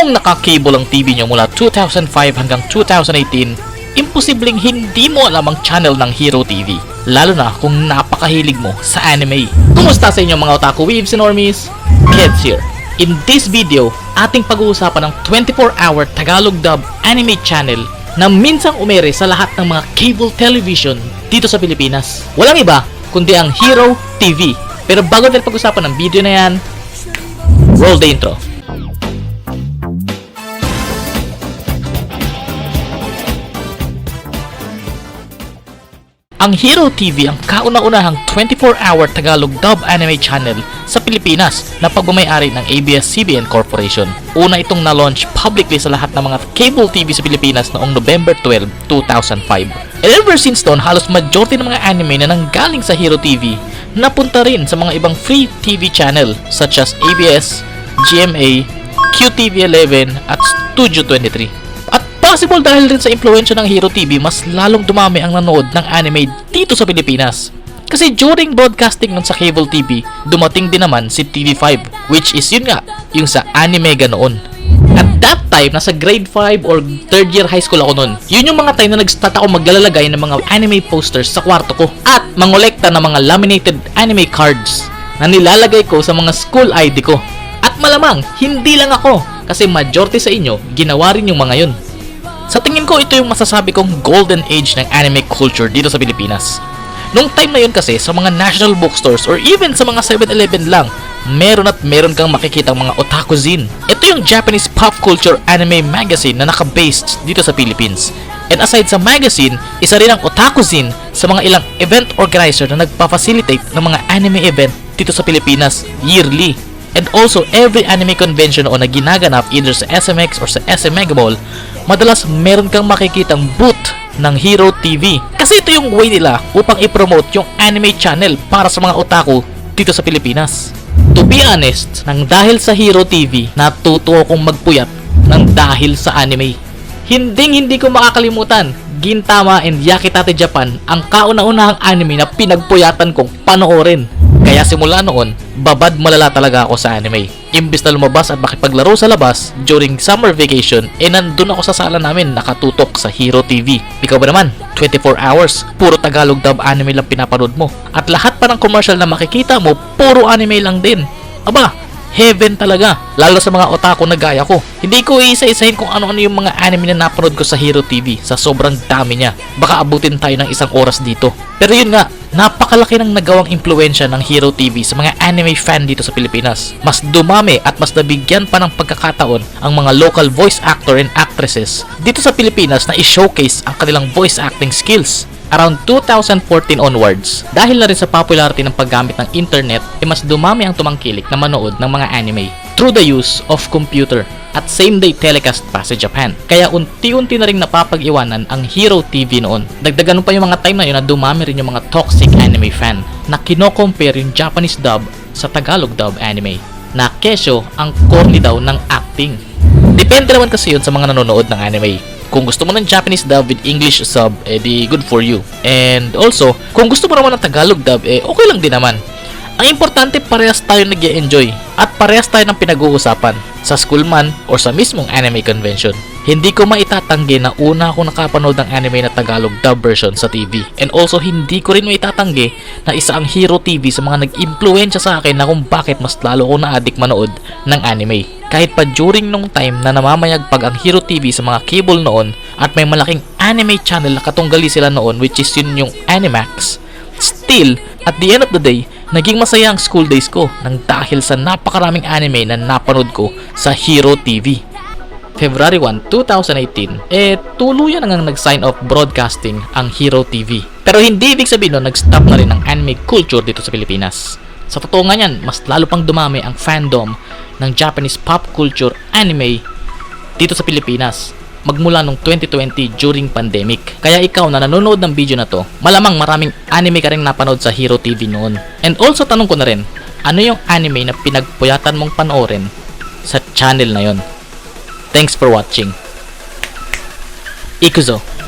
Kung nakakable ang TV nyo mula 2005 hanggang 2018, imposibleng hindi mo alam ang channel ng Hero TV. Lalo na kung napakahilig mo sa anime. Kumusta sa inyo mga otaku weebs and normies? Kids here. In this video, ating pag-uusapan ang 24-hour Tagalog dub anime channel na minsang umere sa lahat ng mga cable television dito sa Pilipinas. Walang iba kundi ang Hero TV. Pero bago natin pag-usapan ng video na yan, roll the intro. Ang Hero TV ang kauna-unahang 24-hour Tagalog dub anime channel sa Pilipinas na pagmamayari ng ABS-CBN Corporation. Una itong na-launch publicly sa lahat ng mga cable TV sa Pilipinas noong November 12, 2005. And ever since doon, halos majority ng mga anime na nanggaling sa Hero TV napunta rin sa mga ibang free TV channel such as ABS, GMA, QTV11 at Studio 23. Possible dahil rin sa impluensya ng Hero TV, mas lalong dumami ang nanood ng anime dito sa Pilipinas. Kasi during broadcasting nun sa cable TV, dumating din naman si TV5, which is yun nga, yung sa anime noon. At that time, nasa grade 5 or third year high school ako nun. Yun yung mga time na nag-start ako maglalagay ng mga anime posters sa kwarto ko at mangolekta ng mga laminated anime cards na nilalagay ko sa mga school ID ko. At malamang, hindi lang ako kasi majority sa inyo, ginawa rin yung mga yun. Sa tingin ko, ito yung masasabi kong golden age ng anime culture dito sa Pilipinas. Nung time na yun kasi, sa mga national bookstores or even sa mga 7-Eleven lang, meron at meron kang makikitang mga otaku zine. Ito yung Japanese pop culture anime magazine na naka-based dito sa Philippines. And aside sa magazine, isa rin ang otaku zine sa mga ilang event organizer na nagpa-facilitate ng mga anime event dito sa Pilipinas yearly. And also, every anime convention o na ginaganap either sa SMX or sa SM Mega Mall, madalas meron kang makikitang booth ng Hero TV. Kasi ito yung way nila upang i-promote yung anime channel para sa mga otaku dito sa Pilipinas. To be honest, nang dahil sa Hero TV, natuto akong magpuyat ng dahil sa anime. Hinding hindi ko makakalimutan, Gintama and Yakitate Japan ang kauna-unahang anime na pinagpuyatan kong panoorin. Kaya simula noon, babad malala talaga ako sa anime. Imbis na lumabas at makipaglaro sa labas during summer vacation, eh nandun ako sa sala namin nakatutok sa Hero TV. Ikaw ba naman? 24 hours, puro Tagalog dub anime lang pinapanood mo. At lahat pa ng commercial na makikita mo, puro anime lang din. Aba, heaven talaga. Lalo sa mga otaku na gaya ko. Hindi ko iisa-isahin kung ano-ano yung mga anime na napanood ko sa Hero TV sa sobrang dami niya. Baka abutin tayo ng isang oras dito. Pero yun nga, napakalaki ng nagawang impluensya ng Hero TV sa mga anime fan dito sa Pilipinas. Mas dumami at mas nabigyan pa ng pagkakataon ang mga local voice actor and actresses dito sa Pilipinas na i-showcase ang kanilang voice acting skills around 2014 onwards, dahil na rin sa popularity ng paggamit ng internet, ay mas dumami ang tumangkilik na manood ng mga anime through the use of computer at same day telecast pa sa Japan. Kaya unti-unti na rin napapag-iwanan ang Hero TV noon. Dagdagan pa yung mga time na yun na dumami rin yung mga toxic anime fan na kino-compare yung Japanese dub sa Tagalog dub anime na kesyo ang corny daw ng acting. Depende naman kasi yun sa mga nanonood ng anime kung gusto mo ng Japanese dub with English sub, eh di good for you. And also, kung gusto mo naman ng Tagalog dub, eh okay lang din naman. Ang importante parehas tayo nag enjoy at parehas tayo ng pinag-uusapan sa school man or sa mismong anime convention. Hindi ko maitatanggi na una ako nakapanood ng anime na Tagalog dub version sa TV. And also hindi ko rin maitatanggi na isa ang Hero TV sa mga nag-impluensya sa akin na kung bakit mas lalo ako na-addict manood ng anime. Kahit pa during nung time na namamayagpag ang Hero TV sa mga cable noon at may malaking anime channel na katunggali sila noon which is yun yung Animax. Still, at the end of the day, naging masaya ang school days ko nang dahil sa napakaraming anime na napanood ko sa Hero TV. February 1, 2018, eh tuluyan na nga nag-sign off broadcasting ang Hero TV. Pero hindi ibig sabihin nun nag-stop na rin ang anime culture dito sa Pilipinas. Sa totoo nga yan, mas lalo pang dumami ang fandom ng Japanese pop culture anime dito sa Pilipinas magmula nung 2020 during pandemic. Kaya ikaw na nanonood ng video na to, malamang maraming anime ka rin napanood sa Hero TV noon. And also tanong ko na rin, ano yung anime na pinagpuyatan mong panoorin sa channel na yon? Thanks for watching. Ikuzo.